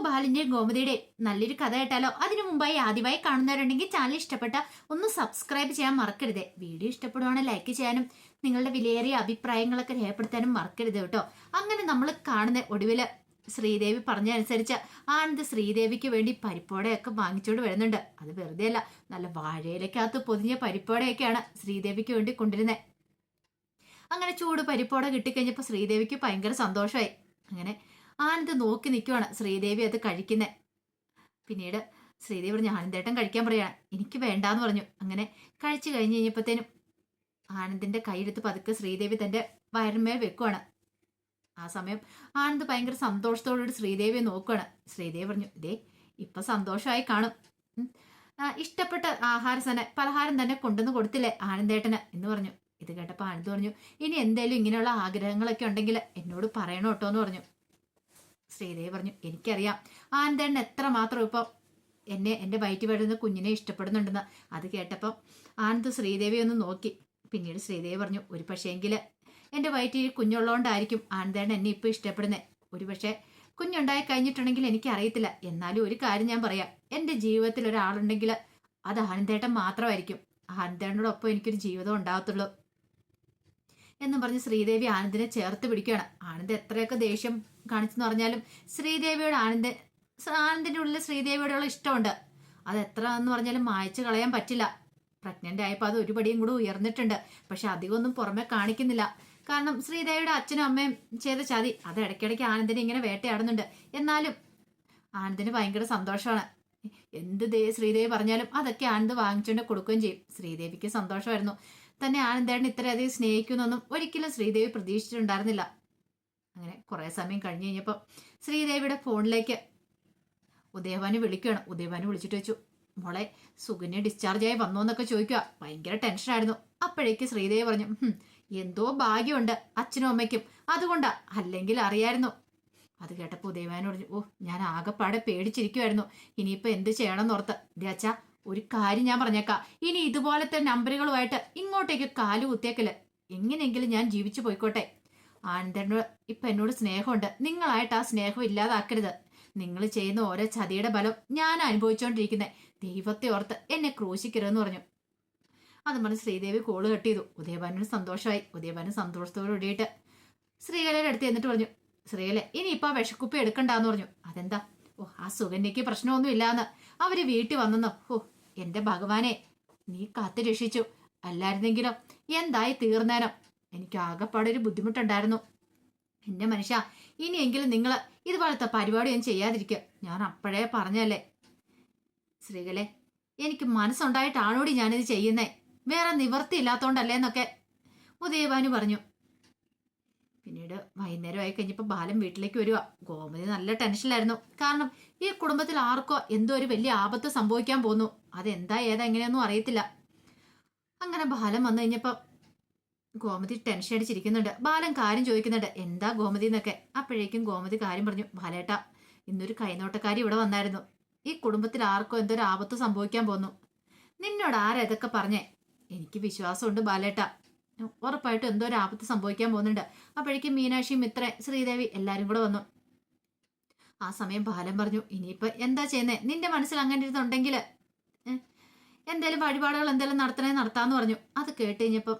നമുക്ക് ബാലിന്റെയും ഗോമതിയുടെ നല്ലൊരു കഥ കേട്ടാലോ? അതിനു മുമ്പായി ആദ്യമായി കാണുന്നവരുണ്ടെങ്കിൽ ചാനൽ ഇഷ്ടപ്പെട്ട ഒന്ന് സബ്സ്ക്രൈബ് ചെയ്യാൻ മറക്കരുത്. വീഡിയോ ഇഷ്ടപ്പെടുവാണെങ്കിൽ ലൈക്ക് ചെയ്യാനും നിങ്ങളുടെ വിലയേറിയ അഭിപ്രായങ്ങളൊക്കെ രേഖപ്പെടുത്താനും മറക്കരുത് കേട്ടോ. അങ്ങനെ നമ്മൾ കാണുന്ന ഒടുവിൽ ശ്രീദേവി പറഞ്ഞനുസരിച്ച് ആനന്ദ് ശ്രീദേവിക്ക് വേണ്ടി പരിപ്പോടയൊക്കെ വാങ്ങിച്ചോണ്ട് വരുന്നുണ്ട്. അത് വെറുതെ അല്ല നല്ല വാഴയിലേക്കകത്ത് പൊതിഞ്ഞ പരിപ്പോടയൊക്കെയാണ് ശ്രീദേവിക്ക് വേണ്ടി കൊണ്ടിരുന്നത് അങ്ങനെ ചൂട് പരിപ്പോട കിട്ടിക്കഴിഞ്ഞപ്പോൾ ശ്രീദേവിക്ക് ഭയങ്കര സന്തോഷമായി അങ്ങനെ ആനന്ദ് നോക്കി നിൽക്കുവാണ് ശ്രീദേവി അത് കഴിക്കുന്നത് പിന്നീട് ശ്രീദേവി പറഞ്ഞു ആനന്ദേട്ടൻ കഴിക്കാൻ പറയാണ്. എനിക്ക് വേണ്ടാന്ന് പറഞ്ഞു. അങ്ങനെ കഴിച്ചു കഴിഞ്ഞ് കഴിഞ്ഞപ്പോഴത്തേനും ആനന്ദിന്റെ കൈയെടുത്ത് പതുക്കെ ശ്രീദേവി തന്റെ വയറിന്മേൽ വെക്കുവാണ്. ആ സമയം ആനന്ദ് ഭയങ്കര സന്തോഷത്തോടുകൂടി ശ്രീദേവിയെ നോക്കുവാണ്. ശ്രീദേവി പറഞ്ഞു ഇതേ ഇപ്പൊ സന്തോഷമായി കാണും. ഇഷ്ടപ്പെട്ട ആഹാര തന്നെ പലഹാരം തന്നെ കൊണ്ടുവന്ന് കൊടുത്തില്ലേ ആനന്ദേട്ടന്? എന്ന് പറഞ്ഞു. ഇത് കേട്ടപ്പോൾ ആനന്ദ് പറഞ്ഞു ഇനി എന്തേലും ഇങ്ങനെയുള്ള ആഗ്രഹങ്ങളൊക്കെ ഉണ്ടെങ്കിൽ എന്നോട് പറയണം കേട്ടോ എന്ന് പറഞ്ഞു. ശ്രീദേവി പറഞ്ഞു എനിക്കറിയാം. ആനന്ദേട്ടൻ എത്ര മാത്രം ഇപ്പം എന്നെ എന്റെ വയറ്റിൽ വരുന്ന കുഞ്ഞിനെ ഇഷ്ടപ്പെടുന്നുണ്ടെന്ന്. അത് കേട്ടപ്പം ആനന്ദ് ശ്രീദേവി ഒന്ന് നോക്കി. പിന്നീട് ശ്രീദേവി പറഞ്ഞു ഒരു പക്ഷേങ്കിൽ എന്റെ വയറ്റിൽ കുഞ്ഞുള്ളതുകൊണ്ടായിരിക്കും ആനന്ദേട്ടൻ എന്നെ ഇപ്പോൾ ഇഷ്ടപ്പെടുന്നത് ഒരു പക്ഷേ കുഞ്ഞുണ്ടായി കഴിഞ്ഞിട്ടുണ്ടെങ്കിൽ എനിക്കറിയത്തില്ല. എന്നാലും ഒരു കാര്യം ഞാൻ പറയാം. എന്റെ ജീവിതത്തിൽ ഒരാളുണ്ടെങ്കിൽ അത് ആനന്ദേട്ടൻ മാത്രമായിരിക്കും. ആനന്ദേട്ടനോടൊപ്പം എനിക്കൊരു ജീവിതം ഉണ്ടാകത്തുള്ളൂ. എന്നും പറഞ്ഞ് ശ്രീദേവി ആനന്ദിനെ ചേർത്ത് പിടിക്കുകയാണ്. ആനന്ദ് എത്രയൊക്കെ ദേഷ്യം കാണിച്ചെന്ന് പറഞ്ഞാലും ശ്രീദേവിയോട് ആനന്ദ് ആനന്ദിന്റെ ഉള്ളിൽ ശ്രീദേവിയോടുള്ള ഇഷ്ടമുണ്ട്. അത് എത്ര എന്ന് പറഞ്ഞാലും മായച്ചു കളയാൻ പറ്റില്ല. പ്രഗ്നന്റ് ആയപ്പോൾ അത് ഒരുപടിയും കൂടെ ഉയർന്നിട്ടുണ്ട്. പക്ഷെ അധികമൊന്നും പുറമെ കാണിക്കുന്നില്ല. കാരണം ശ്രീദേവിയുടെ അച്ഛനും അമ്മയും ചെയ്ത ചതി അത് ഇടയ്ക്കിടയ്ക്ക് ആനന്ദിനെ ഇങ്ങനെ വേട്ടയാടുന്നുണ്ട്. എന്നാലും ആനന്ദിന് ഭയങ്കര സന്തോഷമാണ്. എന്ത് ദേ ശ്രീദേവി പറഞ്ഞാലും അതൊക്കെ ആനന്ദ് വാങ്ങിച്ചുകൊണ്ട് കൊടുക്കുകയും ചെയ്യും. ശ്രീദേവിക്ക് സന്തോഷമായിരുന്നു. തന്നെ ആനന്ദേട്ടൻ ഇത്രയധികം സ്നേഹിക്കുന്നൊന്നും ഒരിക്കലും ശ്രീദേവി പ്രതീക്ഷിച്ചിട്ടുണ്ടായിരുന്നില്ല. അങ്ങനെ കുറെ സമയം കഴിഞ്ഞ് കഴിഞ്ഞപ്പോൾ ശ്രീദേവിയുടെ ഫോണിലേക്ക് ഉദയഭാനു വിളിക്കുകയാണ്. ഉദയഭാനു വിളിച്ചിട്ട് വെച്ചു മോളെ സുകന്യ ഡിസ്ചാർജ് ആയി വന്നോ എന്നൊക്കെ ചോദിക്കുക. ഭയങ്കര ടെൻഷനായിരുന്നു അപ്പോഴേക്ക് ശ്രീദേവി പറഞ്ഞു എന്തോ ഭാഗ്യമുണ്ട് അച്ഛനും അമ്മയ്ക്കും. അതുകൊണ്ടാ അല്ലെങ്കിൽ അറിയായിരുന്നു. അത് കേട്ടപ്പോൾ ഉദയഭാനു പറഞ്ഞു ഓ ഞാൻ ആകെപ്പാടെ പേടിച്ചിരിക്കുമായിരുന്നു ഇനിയിപ്പോൾ എന്ത് ചെയ്യണമെന്ന് ഓർത്ത് ദേ അച്ഛാ ഒരു കാര്യം ഞാൻ പറഞ്ഞേക്കാം. ഇനി ഇതുപോലത്തെ നമ്പറുകളുമായിട്ട് ഇങ്ങോട്ടേക്ക് കാലു കുത്തിയേക്കൽ എങ്ങനെയെങ്കിലും ഞാൻ ജീവിച്ചു പോയിക്കോട്ടെ. ആനന്ദനോട് ഇപ്പൊ എന്നോട് സ്നേഹമുണ്ട്. നിങ്ങളായിട്ട് ആ സ്നേഹം ഇല്ലാതാക്കരുത്. നിങ്ങൾ ചെയ്യുന്ന ഓരോ ചതിയുടെ ബലം ഞാൻ അനുഭവിച്ചുകൊണ്ടിരിക്കുന്നത് ദൈവത്തെ ഓർത്ത് എന്നെ ക്രൂശിക്കരുതെന്ന് പറഞ്ഞു. അത് പറഞ്ഞ് ശ്രീദേവി കോൾ കട്ട് ചെയ്തു. ഉദയഭാനു സന്തോഷമായി. ഉദയഭാനു സന്തോഷത്തോട് കൂടിയിട്ട് ശ്രീകലയുടെ അടുത്ത് എന്നിട്ട് പറഞ്ഞു ശ്രീകല ഇനി ഇപ്പൊ ആ വിഷക്കുപ്പി എടുക്കണ്ടെന്ന് പറഞ്ഞു. അതെന്താ? ഓ ആ സുഗന്യക്ക് പ്രശ്നമൊന്നും ഇല്ലാന്ന്. അവർ വീട്ടിൽ വന്നെന്നോ. ഓ എന്റെ ഭഗവാനെ നീ കാത്തു രക്ഷിച്ചു അല്ലായിരുന്നെങ്കിലോ? എന്തായി തീർന്നേനം എനിക്ക് ആകെപ്പാടെ ഒരു ബുദ്ധിമുട്ടുണ്ടായിരുന്നു. എന്റെ മനുഷ്യ ഇനിയെങ്കിലും നിങ്ങൾ ഇതുപോലത്തെ പരിപാടി ഞാൻ ചെയ്യാതിരിക്കുക ഞാൻ അപ്പോഴേ പറഞ്ഞല്ലേ. ശ്രീകലെ എനിക്ക് മനസ്സുണ്ടായിട്ടാണോടി ഞാനിത് ചെയ്യുന്നേ? വേറെ നിവർത്തി ഇല്ലാത്തോണ്ടല്ലേ എന്നൊക്കെ. ഉദയഭാനു പറഞ്ഞു. പിന്നീട് വൈകുന്നേരം ആയി കഴിഞ്ഞപ്പോൾ ബാലൻ വീട്ടിലേക്ക് വരിക ഗോമതി നല്ല ടെൻഷനിലായിരുന്നു. കാരണം ഈ കുടുംബത്തിൽ ആർക്കോ എന്തോ ഒരു വലിയ ആപത്ത് സംഭവിക്കാൻ പോന്നു. അതെന്താ ഏതാ എങ്ങനെയൊന്നും അറിയത്തില്ല. അങ്ങനെ ബാലൻ വന്നു കഴിഞ്ഞപ്പോൾ ഗോമതി ടെൻഷൻ അടിച്ചിരിക്കുന്നുണ്ട്. ബാലൻ കാര്യം ചോദിക്കുന്നുണ്ട്. എന്താ ഗോമതി എന്നൊക്കെ. അപ്പോഴേക്കും ഗോമതി കാര്യം പറഞ്ഞു ബാലേട്ട ഇന്നൊരു കൈനോട്ടക്കാരി ഇവിടെ വന്നായിരുന്നു. ഈ കുടുംബത്തിൽ ആർക്കോ എന്തോ ഒരു ആപത്ത് സംഭവിക്കാൻ പോന്നു. നിന്നോട് ആരാ ഇതൊക്കെ പറഞ്ഞേ? എനിക്ക് വിശ്വാസമുണ്ട് ബാലേട്ട. ഉറപ്പായിട്ടും എന്തോ ഒരു ആപത്ത് സംഭവിക്കാൻ പോകുന്നുണ്ട്. അപ്പോഴേക്കും മീനാക്ഷി മിത്ര ശ്രീദേവി എല്ലാരും കൂടെ വന്നു. ആ സമയം ബാലൻ പറഞ്ഞു ഇനിയിപ്പോ എന്താ ചെയ്യുന്നേ? നിന്റെ മനസ്സിൽ അങ്ങനെ ഇരുന്നുണ്ടെങ്കിൽ എന്തേലും വഴിപാടുകൾ എന്തേലും നടത്തണേ നടത്താന്ന് പറഞ്ഞു. അത് കേട്ട് കഴിഞ്ഞപ്പം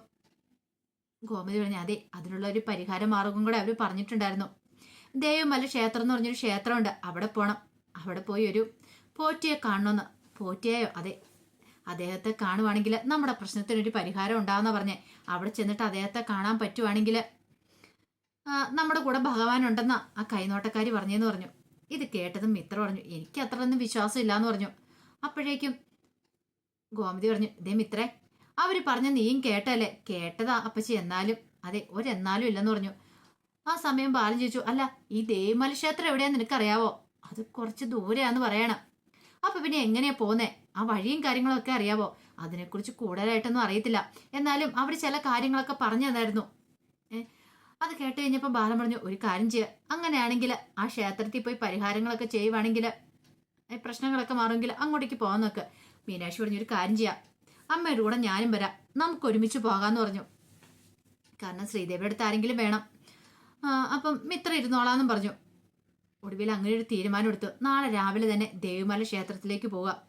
ഗോമതി പറഞ്ഞു അതെ അതിനുള്ള ഒരു പരിഹാര മാർഗം കൂടെ അവർ പറഞ്ഞിട്ടുണ്ടായിരുന്നു. ദേവമല ക്ഷേത്രം എന്ന് പറഞ്ഞൊരു ക്ഷേത്രമുണ്ട്. അവിടെ പോണം. അവിടെ പോയി ഒരു പോറ്റിയെ കാണണമെന്ന് പോറ്റിയായോ? അതെ. അദ്ദേഹത്തെ കാണുവാണെങ്കിൽ നമ്മുടെ പ്രശ്നത്തിനൊരു പരിഹാരം ഉണ്ടാകുന്ന പറഞ്ഞേ. അവിടെ ചെന്നിട്ട് അദ്ദേഹത്തെ കാണാൻ പറ്റുവാണെങ്കിൽ നമ്മുടെ കൂടെ ഭഗവാൻ ഉണ്ടെന്ന ആ കൈനോട്ടക്കാരി പറഞ്ഞെന്ന് പറഞ്ഞു. ഇത് കേട്ടതും മിത്ര പറഞ്ഞു എനിക്ക് അത്രയൊന്നും വിശ്വാസം ഇല്ലാന്ന് പറഞ്ഞു. അപ്പോഴേക്കും ഗോമതി പറഞ്ഞു ഇതേ മിത്രേ അവർ പറഞ്ഞ നീയും കേട്ടല്ലേ? കേട്ടതാ അപ്പച്ചി എന്നാലും. അതെ ഒരെന്നാലും ഇല്ലെന്ന് പറഞ്ഞു. ആ സമയം ബാലൻ ചോദിച്ചു അല്ല ഈ ദേവിമല ക്ഷേത്രം എവിടെയാന്ന് നിനക്കറിയാവോ? അത് കുറച്ച് ദൂരെയാന്ന് പറയണം. അപ്പൊ പിന്നെ എങ്ങനെയാ പോന്നേ? ആ വഴിയും കാര്യങ്ങളും ഒക്കെ അറിയാവോ? അതിനെക്കുറിച്ച് കൂടുതലായിട്ടൊന്നും അറിയത്തില്ല. എന്നാലും അവർ ചില കാര്യങ്ങളൊക്കെ പറഞ്ഞു തന്നായിരുന്നു. അത് കേട്ട് കഴിഞ്ഞപ്പോൾ ബാലൻ പറഞ്ഞു ഒരു കാര്യം ചെയ്യുക അങ്ങനെയാണെങ്കിൽ ആ ക്ഷേത്രത്തിൽ പോയി പരിഹാരങ്ങളൊക്കെ ചെയ്യുവാണെങ്കിൽ പ്രശ്നങ്ങളൊക്കെ മാറുമെങ്കിൽ അങ്ങോട്ടേക്ക് പോകാൻ നോക്ക്. മീനാക്ഷി പറഞ്ഞു ഒരു കാര്യം ചെയ്യാം. അമ്മയുടെ കൂടെ ഞാനും വരാം. നമുക്ക് ഒരുമിച്ച് പോകാന്ന് പറഞ്ഞു. കാരണം ശ്രീദേവിയുടെ അടുത്ത് ആരെങ്കിലും വേണം. അപ്പം മിത്ര ഇരുന്നോളാന്നും പറഞ്ഞു. ഒടുവിൽ അങ്ങനെ ഒരു തീരുമാനം എടുത്തു നാളെ രാവിലെ തന്നെ ദേവിമല ക്ഷേത്രത്തിലേക്ക് പോകാം.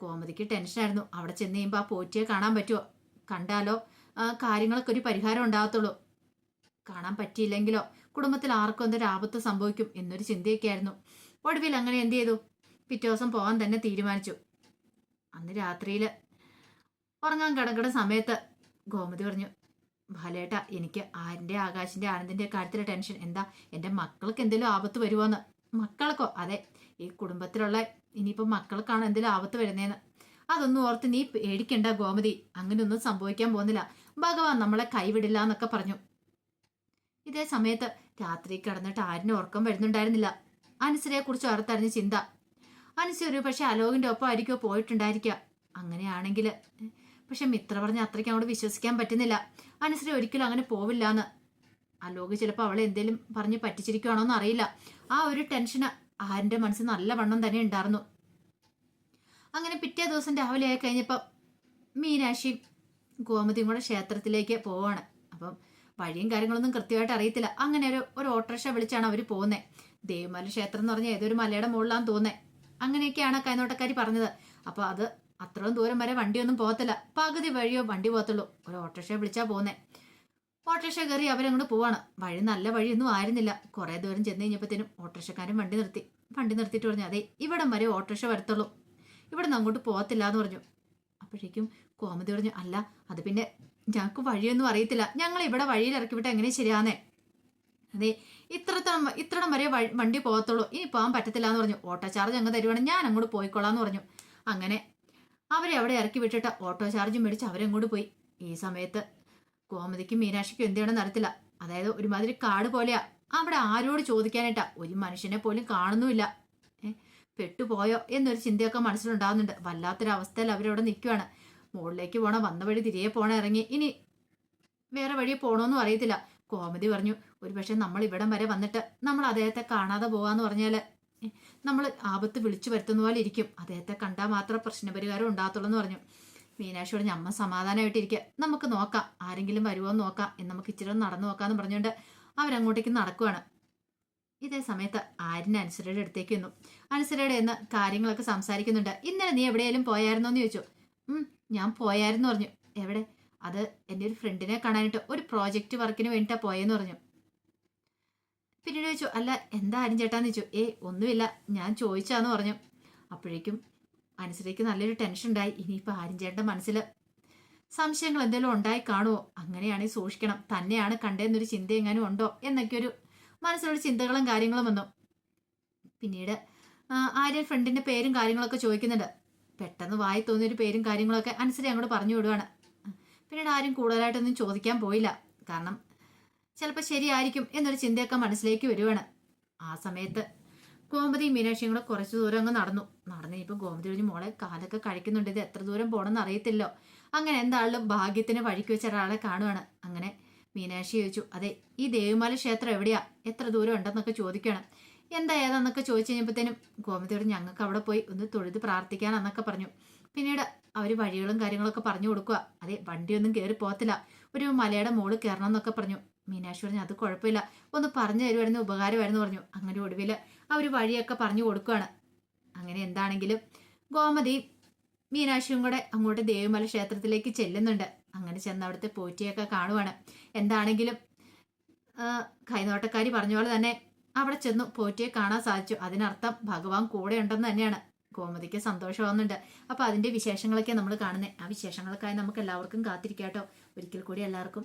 കോമതിക്ക് ടെൻഷനായിരുന്നു അവിടെ ചെന്ന് കഴിയുമ്പോൾ ആ പോറ്റിയെ കാണാൻ പറ്റുമോ കണ്ടാലോ? കാര്യങ്ങളൊക്കെ ഒരു പരിഹാരം ഉണ്ടാകത്തുള്ളൂ. കാണാൻ പറ്റിയില്ലെങ്കിലോ? കുടുംബത്തിൽ ആർക്കും എന്തൊരു ആപത്ത് സംഭവിക്കും എന്നൊരു ചിന്തയൊക്കെയായിരുന്നു. ഒടുവിൽ അങ്ങനെ എന്ത് ചെയ്തു? പിറ്റേ ദിവസം പോകാൻ തന്നെ തീരുമാനിച്ചു. അന്ന് രാത്രിയിൽ ഉറങ്ങാൻ കിടക്കുന്ന സമയത്ത് ഗോമതി പറഞ്ഞു ബാലേട്ട എനിക്ക് ആരിന്റെ ആകാശിന്റെ ആനന്ദിന്റെ കാര്യത്തിലെ ടെൻഷൻ. എന്താ എന്റെ മക്കൾക്ക് എന്തെങ്കിലും ആപത്ത് വരുമോന്ന് മക്കൾക്കോ? അതെ ഈ കുടുംബത്തിലുള്ള ഇനിയിപ്പോൾ മക്കൾക്കാണ് എന്തെങ്കിലും ആപത്ത് വരുന്നതെന്ന് അതൊന്നും ഓർത്ത് നീ പേടിക്കണ്ട ഗോമതി അങ്ങനെയൊന്നും സംഭവിക്കാൻ പോകുന്നില്ല. ഭഗവാൻ നമ്മളെ കൈവിടില്ല എന്നൊക്കെ പറഞ്ഞു. ഇതേ സമയത്ത് രാത്രി കിടന്നിട്ട് ആരിനും ഉറക്കം വരുന്നുണ്ടായിരുന്നില്ല. അനുസരയെ കുറിച്ച് ഓർത്തറിഞ്ഞ ചിന്ത. അനുസര ഒരു പക്ഷെ അലോകിന്റെ ഒപ്പം ആയിരിക്കോ പോയിട്ടുണ്ടായിരിക്കുക അങ്ങനെയാണെങ്കിൽ പക്ഷെ മിത്ര പറഞ്ഞ അത്രയ്ക്ക് അങ്ങോട്ട് വിശ്വസിക്കാൻ പറ്റുന്നില്ല. അനുശ്രീ ഒരിക്കലും അങ്ങനെ പോവില്ല എന്ന് അലോക് ചിലപ്പോൾ അവളെ എന്തേലും പറഞ്ഞ് പറ്റിച്ചിരിക്കുകയാണോന്ന് അറിയില്ല. ആ ഒരു ടെൻഷൻ ആരിന്റെ മനസ്സിൽ നല്ല വണ്ണം തന്നെ ഉണ്ടായിരുന്നു. അങ്ങനെ പിറ്റേ ദിവസം രാവിലെ ആയി കഴിഞ്ഞപ്പോൾ മീനാക്ഷിയും ഗോമതിയും കൂടെ ക്ഷേത്രത്തിലേക്ക് പോവാണ്. അപ്പം വഴിയും കാര്യങ്ങളൊന്നും കൃത്യമായിട്ട് അറിയത്തില്ല. അങ്ങനെ ഒരു ഒരു ഓട്ടോറിക്ഷ വിളിച്ചാണ് അവർ പോകുന്നത് ദേവിമല ക്ഷേത്രം എന്ന് പറഞ്ഞാൽ ഏതൊരു മലയുടെ മുകളിലാണെന്ന് തോന്നുന്നത് അങ്ങനെയൊക്കെയാണ് കൈനോട്ടക്കാരി പറഞ്ഞത്. അപ്പോൾ അത് അത്രയും ദൂരം വരെ വണ്ടിയൊന്നും പോകത്തില്ല. പകുതി വഴിയോ വണ്ടി പോകത്തുള്ളൂ. ഒരു ഓട്ടോറിക്ഷ വിളിച്ചാൽ പോകുന്നേ ഓട്ടോറിക്ഷ കയറി അവരങ്ങോട്ട് പോവാണ്. വഴി നല്ല വഴിയൊന്നും ആയിരുന്നില്ല. കുറേ ദൂരം ചെന്ന് കഴിഞ്ഞപ്പോഴത്തേനും ഓട്ടോറിക്ഷക്കാരൻ വണ്ടി നിർത്തി. വണ്ടി നിർത്തിയിട്ട് പറഞ്ഞു അതെ ഇവിടം വരെ ഓട്ടോറിക്ഷ വരത്തുള്ളൂ. ഇവിടെ നിന്ന് അങ്ങോട്ട് പോകത്തില്ല എന്ന് പറഞ്ഞു. അപ്പോഴേക്കും കോമതി പറഞ്ഞു അല്ല അത് പിന്നെ ഞങ്ങൾക്ക് വഴിയൊന്നും അറിയത്തില്ല. ഞങ്ങൾ ഇവിടെ വഴിയിൽ ഇറക്കി വിട്ട് എങ്ങനെ ശരിയാന്നേ? അതെ ഇത്രത്തോളം ഇത്രടം വരെ വണ്ടി പോകത്തുള്ളൂ. ഇനി പോകാൻ പറ്റത്തില്ല എന്ന് പറഞ്ഞു. ഓട്ടോ ചാർജ് അങ്ങ് തരുവാണെങ്കിൽ ഞാൻ അങ്ങോട്ട് പോയിക്കോളാം എന്ന് പറഞ്ഞു. അങ്ങനെ അവരെ അവിടെ ഇറക്കി വിട്ടിട്ട് ഓട്ടോ ചാർജ് മേടിച്ച് അവരങ്ങോട്ട് പോയി. ഈ സമയത്ത് കോമതിക്കും മീനാക്ഷിക്കും എന്ത് ചെയ്യണമെന്ന് അറിയത്തില്ല. അതായത് ഒരുമാതിരി കാട് പോലെയാ. അവിടെ ആരോട് ചോദിക്കാനായിട്ടാ? ഒരു മനുഷ്യനെ പോലും കാണുന്നുമില്ല. പെട്ടുപോയോ എന്നൊരു ചിന്തയൊക്കെ മനസ്സിലുണ്ടാകുന്നുണ്ട് വല്ലാത്തൊരവസ്ഥയിൽ അവരവിടെ നിൽക്കുവാണ് മുകളിലേക്ക് പോണ വന്ന വഴി തിരികെ പോണ ഇറങ്ങി. ഇനി വേറെ വഴി പോണോന്നും അറിയത്തില്ല. കോമതി പറഞ്ഞു ഒരു പക്ഷെ നമ്മൾ ഇവിടം വരെ വന്നിട്ട് നമ്മൾ അദ്ദേഹത്തെ കാണാതെ പോകാന്ന് പറഞ്ഞാൽ നമ്മൾ ആപത്ത് വിളിച്ചു വരുത്തുന്ന പോലെ ഇരിക്കും. അദ്ദേഹത്തെ കണ്ടാൽ മാത്രം പ്രശ്നപരിഹാരം ഉണ്ടാകത്തുള്ളൂ എന്ന് പറഞ്ഞു മീനാക്ഷി ഞമ്മ സമാധാനമായിട്ടിരിക്കുക നമുക്ക് നോക്കാം. ആരെങ്കിലും വരുമോ എന്ന് നോക്കാം. എന്ന് നമുക്ക് ഇച്ചിരി നടന്നു നോക്കാന്ന് പറഞ്ഞുകൊണ്ട് അവരങ്ങോട്ടേക്ക് നടക്കുവാണ്. ഇതേ സമയത്ത് ആര്യനെ അനുസരയുടെ അടുത്തേക്ക് വന്നു. അനുസരയുടെ എന്ന് കാര്യങ്ങളൊക്കെ സംസാരിക്കുന്നുണ്ട്. ഇന്നലെ നീ എവിടെയെങ്കിലും പോയായിരുന്നോ എന്ന് ചോദിച്ചു. ഞാൻ പോയായിരുന്നു പറഞ്ഞു. എവിടെ? അത് എന്റെ ഒരു ഫ്രണ്ടിനെ കാണാനായിട്ട്. ഒരു പ്രോജക്റ്റ് വർക്കിന് വേണ്ടിയിട്ടാണ് പോയെന്ന് പറഞ്ഞു. പിന്നീട് ചോദിച്ചു അല്ല എന്താ ആരും ചേട്ടാന്ന് ചോദിച്ചു. ഏ ഒന്നുമില്ല. ഞാൻ ചോദിച്ചാന്ന് പറഞ്ഞു. അപ്പോഴേക്കും അനുസരിക്ക് നല്ലൊരു ടെൻഷൻ ഉണ്ടായി. ഇനിയിപ്പോൾ ആരും ചേട്ടന്റെ മനസ്സിൽ സംശയങ്ങൾ എന്തെങ്കിലും ഉണ്ടായി കാണുമോ അങ്ങനെയാണെങ്കിൽ സൂക്ഷിക്കണം. തന്നെയാണ് കണ്ടതെന്നൊരു ചിന്ത എങ്ങാനും ഉണ്ടോ? എന്നൊക്കെ ഒരു മനസ്സിലുള്ള ചിന്തകളും കാര്യങ്ങളും വന്നു. പിന്നീട് ആര്യൻ ഫ്രണ്ടിന്റെ പേരും കാര്യങ്ങളൊക്കെ ചോദിക്കുന്നുണ്ട്. പെട്ടെന്ന് വായി തോന്നിയൊരു പേരും കാര്യങ്ങളൊക്കെ അനുസരിച്ച് അങ്ങോട്ട് പറഞ്ഞു വിടുവാണ്. പിന്നീട് ആരും കൂടുതലായിട്ടൊന്നും ചോദിക്കാൻ പോയില്ല. കാരണം ചിലപ്പോൾ ശരിയായിരിക്കും എന്നൊരു ചിന്തയൊക്കെ മനസ്സിലേക്ക് വരുവാണ്. ആ സമയത്ത് ഗോമതി മീനാക്ഷിയും കൂടെ കുറച്ച് ദൂരം അങ്ങ് നടന്നു. നടന്നു ഇപ്പോൾ ഗോമതി ഒഴിഞ്ഞ് മോളെ കാലൊക്കെ കഴിക്കുന്നുണ്ട്. ഇത് എത്ര ദൂരം പോകണമെന്ന് അറിയത്തില്ലോ. അങ്ങനെ എന്താളും ഭാഗ്യത്തിന് വഴിക്ക് വെച്ച ഒരാളെ കാണുവാണ്. അങ്ങനെ മീനാക്ഷി ചോദിച്ചു അതെ ഈ ദേവിമാല ക്ഷേത്രം എവിടെയാ? എത്ര ദൂരം ഉണ്ടെന്നൊക്കെ ചോദിക്കണം എന്താ ഏതാന്നൊക്കെ ചോദിച്ചു കഴിഞ്ഞപ്പോഴത്തേനും ഗോമതിയോട് ഞങ്ങൾക്ക് അവിടെ പോയി ഒന്ന് തൊഴുത് പ്രാർത്ഥിക്കാനെന്നൊക്കെ പറഞ്ഞു. പിന്നീട് അവർ വഴികളും കാര്യങ്ങളൊക്കെ പറഞ്ഞു കൊടുക്കുക അതെ വണ്ടിയൊന്നും കയറി പോകത്തില്ല. ഒരു മലയുടെ മോൾ കയറണം എന്നൊക്കെ പറഞ്ഞു. മീനാക്ഷി പറഞ്ഞു അത് കുഴപ്പമില്ല. ഒന്ന് പറഞ്ഞു തരുമായിരുന്നു ഉപകാരമായിരുന്നു പറഞ്ഞു. അങ്ങനെ ഒടുവിൽ അവർ വഴിയൊക്കെ പറഞ്ഞു കൊടുക്കുകയാണ് അങ്ങനെ എന്താണെങ്കിലും ഗോമതി മീനാക്ഷിയും കൂടെ അങ്ങോട്ട് ദേവിമല ക്ഷേത്രത്തിലേക്ക് ചെല്ലുന്നുണ്ട്. അങ്ങനെ ചെന്ന് അവിടുത്തെ പോറ്റിയൊക്കെ കാണുവാണ്. എന്താണെങ്കിലും കൈനോട്ടക്കാരി പറഞ്ഞ പോലെ തന്നെ അവിടെ ചെന്നു പോറ്റിയെ കാണാൻ സാധിച്ചു. അതിനർത്ഥം ഭഗവാൻ കൂടെ ഉണ്ടെന്ന് തന്നെയാണ്. ഗോമതിക്ക് സന്തോഷമാവുന്നുണ്ട്. അപ്പോൾ അതിന്റെ വിശേഷങ്ങളൊക്കെ നമ്മൾ കാണുന്നത് ആ വിശേഷങ്ങൾക്കായി നമുക്ക് എല്ലാവർക്കും കാത്തിരിക്കാട്ടോ. ഒരിക്കൽ കൂടി എല്ലാവർക്കും